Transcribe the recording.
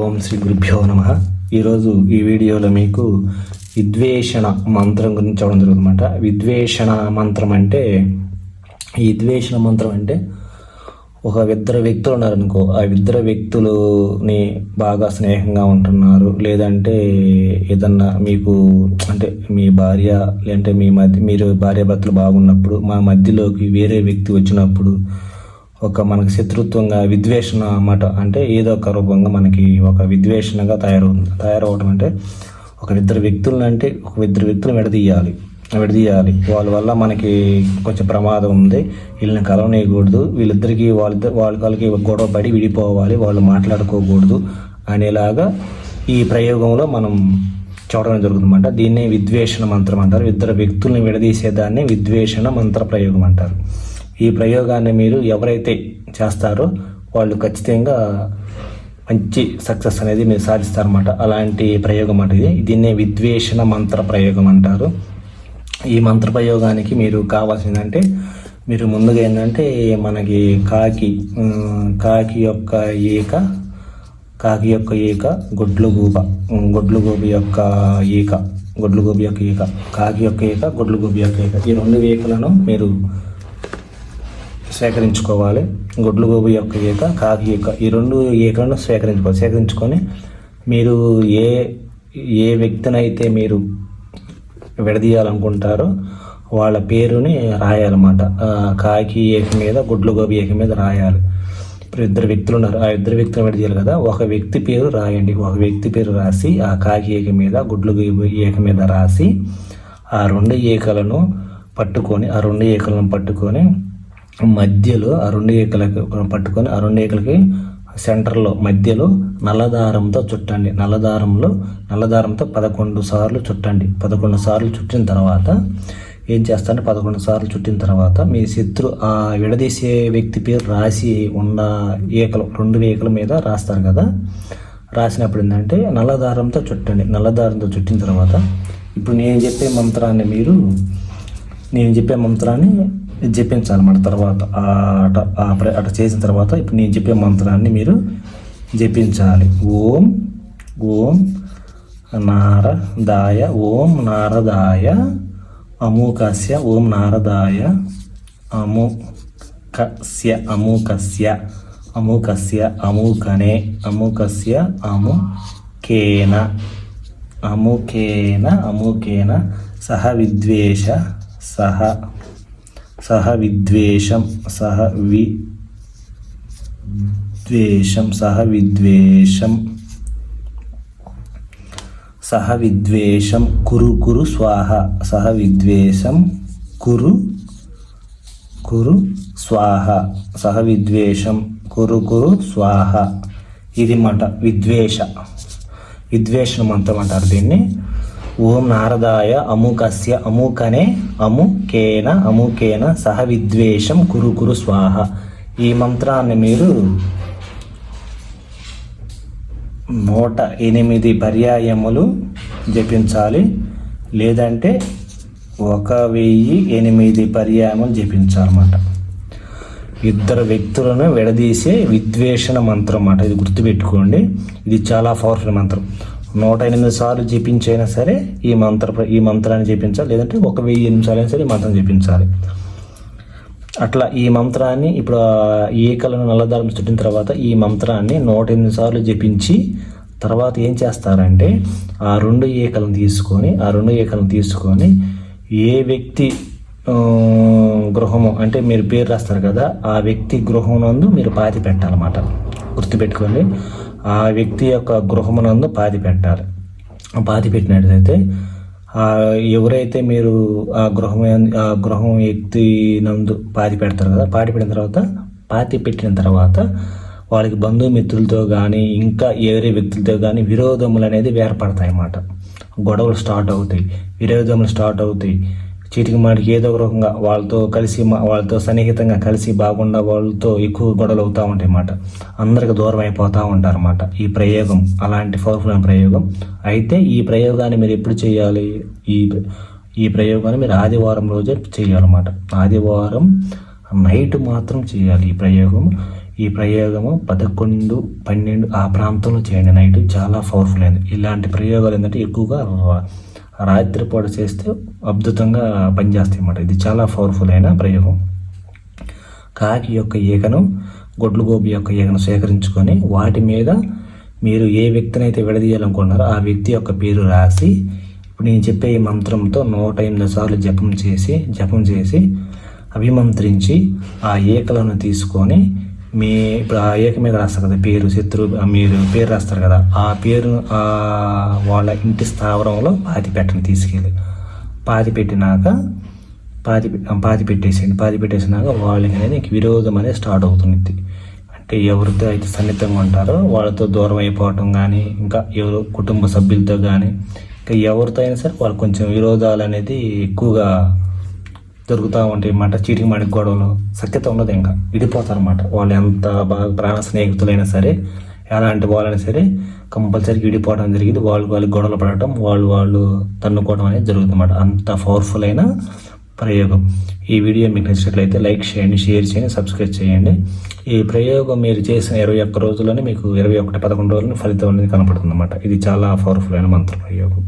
ఓం శ్రీ గురుభ్యో నమ. ఈరోజు ఈ వీడియోలో మీకు విద్వేషణ మంత్రం గురించి చెప్పడం జరుగుతుందన్నమాట. విద్వేషణ మంత్రం అంటే ఈ విద్వేషణ మంత్రం అంటే ఒక ఇద్దరు వ్యక్తులు ఉన్నారనుకో ఆ ఇద్దరు వ్యక్తులని బాగా స్నేహంగా ఉంటున్నారు. లేదంటే ఏదన్నా మీకు అంటే మీ భార్య లేదంటే మీ మధ్య మీరు భార్య భర్తలు బాగున్నప్పుడు మా మధ్యలోకి వేరే వ్యక్తి వచ్చినప్పుడు ఒక మనకి శత్రుత్వంగా విద్వేషణ అన్నమాట. అంటే ఏదో ఒక రూపంగా మనకి ఒక విద్వేషణగా తయారవుతుంది. తయారవడం అంటే ఒక ఇద్దరు వ్యక్తులను అంటే ఒక ఇద్దరు వ్యక్తులను విడదీయాలి. విడదీయాలి. వాళ్ళ వల్ల మనకి కొంచెం ప్రమాదం ఉంది. వీళ్ళని కలవనేయకూడదు. వీళ్ళిద్దరికి వాళ్ళిద్దరు వాళ్ళ వాళ్ళకి గొడవ పడి విడిపోవాలి. వాళ్ళు మాట్లాడుకోకూడదు అనేలాగా ఈ ప్రయోగంలో మనం చూడడం జరుగుతుందన్నమాట. దీన్నే విద్వేషణ మంత్రం అంటారు. ఇద్దరు వ్యక్తుల్ని విడదీసేదాన్ని విద్వేషణ మంత్ర ప్రయోగం అంటారు. ఈ ప్రయోగాన్ని మీరు ఎవరైతే చేస్తారో వాళ్ళు ఖచ్చితంగా మంచి సక్సెస్ అనేది మీరు సాధిస్తారన్నమాట. అలాంటి ప్రయోగం అంటే ఇది. దీన్నే విద్వేషణ మంత్ర ప్రయోగం అంటారు. ఈ మంత్ర ప్రయోగానికి మీరు కావాల్సిందంటే మీరు ముందుగా ఏంటంటే మనకి కాకి కాకి యొక్క ఈక కాకి యొక్క ఈక గొడ్లు గూబ గొడ్లు గోబి యొక్క ఈక గొడ్లు గోబి యొక్క ఈక కాకి యొక్క ఈక గొడ్లు గోబి యొక్క ఈక ఈ రెండు ఈకలను మీరు సేకరించుకోవాలి. గుడ్లు గోబు యొక్క ఈక కాకి ఈక ఈ రెండు ఈకలను సేకరించుకోవాలి. సేకరించుకొని మీరు ఏ ఏ వ్యక్తినైతే మీరు విడదీయాలనుకుంటారో వాళ్ళ పేరుని రాయాలన్నమాట. ఆ కాకి ఏక మీద గుడ్లు గోబి ఏక మీద రాయాలి. ఇప్పుడు ఇద్దరు వ్యక్తులు ఉన్నారు. ఆ ఇద్దరు వ్యక్తులు విడదీయాలి కదా. ఒక వ్యక్తి పేరు రాయండి. ఒక వ్యక్తి పేరు రాసి ఆ కాకి ఏక మీద గుడ్లు గోబి ఏక మీద రాసి ఆ రెండు ఏకలను పట్టుకొని ఆ రెండు ఏకలను పట్టుకొని మధ్యలో ఆ రెండు ఈకలకి పట్టుకొని ఆ రెండు ఏకలకి సెంటర్లో మధ్యలో నల్లదారంతో చుట్టండి. నల్లదారంలో నల్లదారంతో పదకొండు సార్లు చుట్టండి. పదకొండు సార్లు చుట్టిన తర్వాత ఏం చేస్తారంటే పదకొండు సార్లు చుట్టిన తర్వాత మీ శత్రు ఆ విడదీసే వ్యక్తి పేరు రాసి ఉన్న ఏకలు రెండు ఏకల మీద రాస్తారు కదా. రాసినప్పుడు ఏంటంటే నల్లదారంతో చుట్టండి. నల్లదారంతో చుట్టిన తర్వాత ఇప్పుడు నేను చెప్పే మంత్రాన్ని మీరు నేను చెప్పే మంత్రాన్ని జపించాలన్నమాట తర్వాత అట అట చేసిన తర్వాత ఇప్పుడు నేను చెప్పే మంత్రాన్ని మీరు జపించాలి. ఓం ఓం నారదాయ ఓం నారదాయ అమూకస్య ఓం నారదాయ అముకస్య అమూకస్య అమూకస్య అమూకనే అమూకస్య అముకేన అముకేన అముకేన సహ విద్వేష సహ సహ విద్వేషం సహ విద్వేషం సహ విద్వేషం సహ విద్వేషం కురు కురు స్వాహ సహ విద్వేషం కురు కురు స్వాహ సహ విద్వేషం కురు కురు స్వాహ. ఇది మాట విద్వేష. విద్వేషం అంతమంటారు దీన్ని. ఓం నారదాయ అముకస్య అముకనే అముకేన అముకేన సహ విద్వేషం కురు కురు స్వాహ. ఈ మంత్రాన్ని మీరు నూట ఎనిమిది పర్యాయములు జపించాలి. లేదంటే ఒక వెయ్యి ఎనిమిది పర్యాయములు జపించాలన్నమాట. ఇద్దరు వ్యక్తులను విడదీసే విద్వేషణ మంత్రం అన్నమాట. ఇది గుర్తుపెట్టుకోండి. ఇది చాలా పవర్ఫుల్ మంత్రం. నూట ఎనిమిది సార్లు జపించైనా సరే ఈ మంత్ర ఈ మంత్రాన్ని జపించాలి. లేదంటే ఒక వెయ్యి ఎనిమిది సార్లు అయినా సరే ఈ మంత్రం జపించాలి. అట్లా ఈ మంత్రాన్ని ఇప్పుడు ఏకలను ఈకలను నల్లదారం చుట్టిన తర్వాత ఈ మంత్రాన్ని నూట ఎనిమిది సార్లు జపించి తర్వాత ఏం చేస్తారంటే ఆ రెండు ఈకలను తీసుకొని ఆ రెండు ఈకలను తీసుకొని ఏ వ్యక్తి గృహము అంటే మీరు పేరు రాస్తారు కదా ఆ వ్యక్తి గృహం నందు మీరు పాతి పెట్టాలన్నమాట. గుర్తుపెట్టుకోండి. ఆ వ్యక్తి యొక్క గృహమునందు పాతి పెట్టాలి. పాతి పెట్టినట్లయితే ఎవరైతే మీరు ఆ గృహం ఆ గృహం వ్యక్తి నందు పాతి పెడతారు కదా పాతి పెట్టిన తర్వాత పాతి పెట్టిన తర్వాత వాళ్ళకి బంధుమిత్రులతో కానీ ఇంకా వేరే వ్యక్తులతో కానీ విరోధములు అనేది ఏర్పడతాయి అన్నమాట గొడవలు స్టార్ట్ అవుతాయి. విరోధములు స్టార్ట్ అవుతాయి. చీటికి మాటికి ఏదో ఒక రకంగా వాళ్ళతో కలిసి మా- వాళ్ళతో సన్నిహితంగా కలిసి బాగుండా వాళ్ళతో ఎక్కువ గొడవలు అవుతూ ఉంటాయి అన్నమాట అందరికి దూరం అయిపోతూ ఉంటారన్నమాట ఈ ప్రయోగం అలాంటి పవర్ఫుల్ అయిన ప్రయోగం. అయితే ఈ ప్రయోగాన్ని మీరు ఎప్పుడు చేయాలి? ఈ ఈ ప్రయోగాన్ని మీరు ఆదివారం రోజే చేయాలన్నమాట ఆదివారం నైట్ మాత్రం చేయాలి ఈ ప్రయోగం. ఈ ప్రయోగము పదకొండు పన్నెండు ఆ ప్రాంతంలో చేయండి. నైట్ చాలా పవర్ఫుల్ అయింది. ఇలాంటి ప్రయోగాలు ఏంటంటే ఎక్కువగా రాత్రిపూట చేస్తే అద్భుతంగా పనిచేస్తాయి అన్నమాట ఇది చాలా పవర్ఫుల్ అయిన ప్రయోగం. కాకి యొక్క ఈకను గొడ్లు గోబి యొక్క ఈకను సేకరించుకొని వాటి మీద మీరు ఏ వ్యక్తిని అయితే విడదీయాలనుకుంటున్నారో ఆ వ్యక్తి యొక్క పేరు రాసి ఇప్పుడు నేను చెప్పే ఈ మంత్రంతో నూట ఎనిమిది సార్లు జపం చేసి జపం చేసి అభిమంత్రించి ఆ ఏకలను తీసుకొని మీ ఇప్పుడు ఆ ఏక మీద రాస్తారు కదా పేరు శత్రు మీరు పేరు రాస్తారు కదా ఆ పేరు ఆ వాళ్ళ ఇంటి స్థావరంలో పాతి పెట్టని తీసుకెళ్ళి. పాతి పెట్టినాక పాతి పాతి పెట్టేసేయండి. పాతి పెట్టేసినాక వాళ్ళకి అనేది విరోధం అనేది స్టార్ట్ అవుతుంది. అంటే ఎవరితో అయితే సన్నిహితంగా ఉంటారో వాళ్ళతో దూరం అయిపోవటం కానీ ఇంకా ఎవరు కుటుంబ సభ్యులతో కానీ ఇంకా ఎవరితో అయినా సరే వాళ్ళు కొంచెం విరోధాలు అనేది ఎక్కువగా జరుగుతూ ఉంటాయి అన్నమాట చీటికి మాడి గొడవలు సఖ్యత ఉండదు ఇంకా. విడిపోతారు అనమాట వాళ్ళు ఎంత బాగా ప్రాణ స్నేహితులైనా సరే ఎలాంటి వాళ్ళైనా సరే కంపల్సరీ విడిపోవడం జరిగింది. వాళ్ళు వాళ్ళు గొడవలు పడటం వాళ్ళు వాళ్ళు తన్నుకోవడం అనేది జరుగుతుంది అన్నమాట అంత పవర్ఫుల్ అయిన ప్రయోగం. ఈ వీడియో మీకు నచ్చినట్లయితే లైక్ చేయండి షేర్ చేయండి సబ్స్క్రైబ్ చేయండి. ఈ ప్రయోగం మీరు చేసిన ఇరవై ఒక్క రోజుల్లోనే మీకు ఇరవై ఒకటి పదకొండు రోజులు ఫలితం అనేది కనపడుతుంది అన్నమాట ఇది చాలా పవర్ఫుల్ అయిన మంత్ర ప్రయోగం